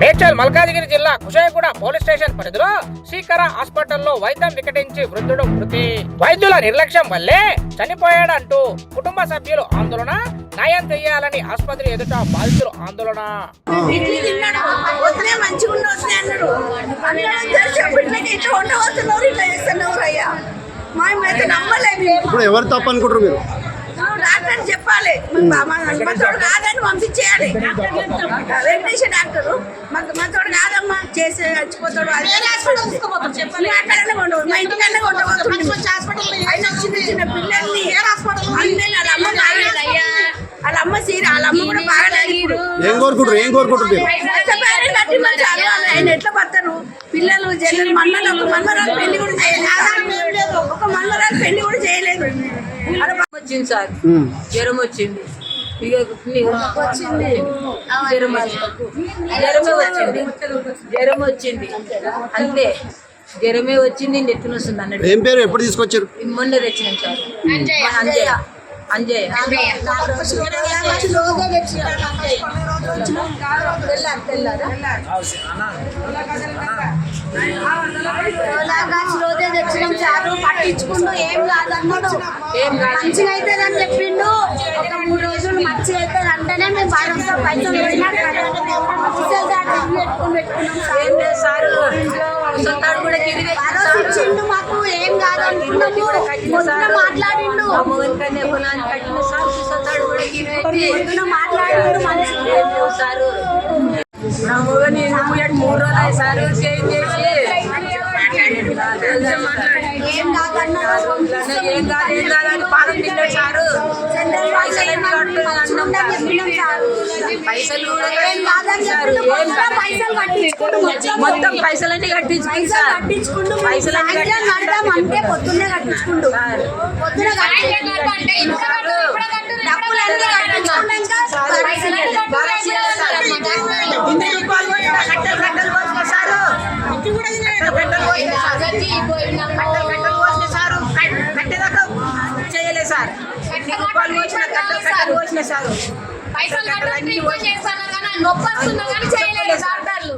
మేడ్చల్ మల్కాజిగిరి జిల్లా Kushaiguda police station పరిధిలో శ్రీకర హాస్పిటల్లో వైద్యం వికటించి వృద్ధుడు మృతి. వైద్యుల నిర్లక్ష్యం వల్లే చనిపోయాడంటూ కుటుంబ సభ్యులు ఆందోళన న్యాయం చేయాలని ఆసుపత్రి ఎదుట బాధితులు ఆందోళన. ఇప్పుడు ఎవరు తప్పు అనుకుంటారు మీరు? డాక్టర్ చెప్పాలి. మా మా తోడు కాదని పంపించేయాలి. వెంకటేశ్వర డాక్టర్ మాకు మా తోడు కాదమ్మా చేసి చచ్చిపోతాడు అది. చెప్పాలి అక్కడనే ఉండవు మా ఇంటికన్నా ఉండవచ్చు అయినా చిన్న చిన్న పిల్లల్ని అన్నీ వాళ్ళ అమ్మ బాగలేదు అయ్యా. వాళ్ళ అమ్మ సీర వాళ్ళ అమ్మ కూడా బాగలేదు. ఏం కోరుకుంటారు? ఏం కోరుకుంటారు. ఆయన ఎట్లా పడతారు? పిల్లలు జల్లలు మన్మలు ఒక మన్మరాలు పెళ్ళి కూడా చేయలేదు. ఒక మన్మరాలు పెళ్ళి కూడా చేయలేదు. వచ్చింది సార్. జ్వరం వచ్చింది. ఇక వచ్చింది. జ్వరం వచ్చింది. జ్వరమే వచ్చింది. జ్వరం వచ్చింది. అంతే. జ్వరమే వచ్చింది నెత్తున వస్తుంది అన్నట్టు. ఏం పేరు? ఎప్పుడు తీసుకొచ్చారు? మొన్న తెచ్చినాం సార్. అంజయ్య. తెచ్చినాం చారు పట్టించుకుంటూ ఏం కాదన్నాడు. మంచిగా అవుతుందని చెప్పిండు. ఒక మూడు రోజులు మంచిగా అవుతుంది అంటేనే మేము బాగా పైసలు పెట్టుకున్నాం ఇచ్చిండు మాకు ఏం కాదనుకున్నాము. పొద్దున మాట్లాడిండు. పొద్దున మాట్లాడిండు మంచిగా. సారు మూడు రోజులు సార్ చేంజ్ చేసి ఏం కాదు ఏం కాదని తిన్నాడు సారు పైసలు ఎన్ని పైసలు కూడా సార్ కట్టించుకుంటూ. మొత్తం మొత్తం పైసలన్నీ సార్ కట్టించుకుంటూ. పైసలు సాయంత్రం కడదాం అంటే పొద్దున్నే కట్టించుకుంటూ పొద్దున రూపాయలు పోసిన కట్టలు కట్టలు పోసిన పైసలు ట్రీట్మెంట్ చేస్తాను? కానీ నొప్పి వస్తున్నా కానీ చేయలేదు డాక్టర్లు?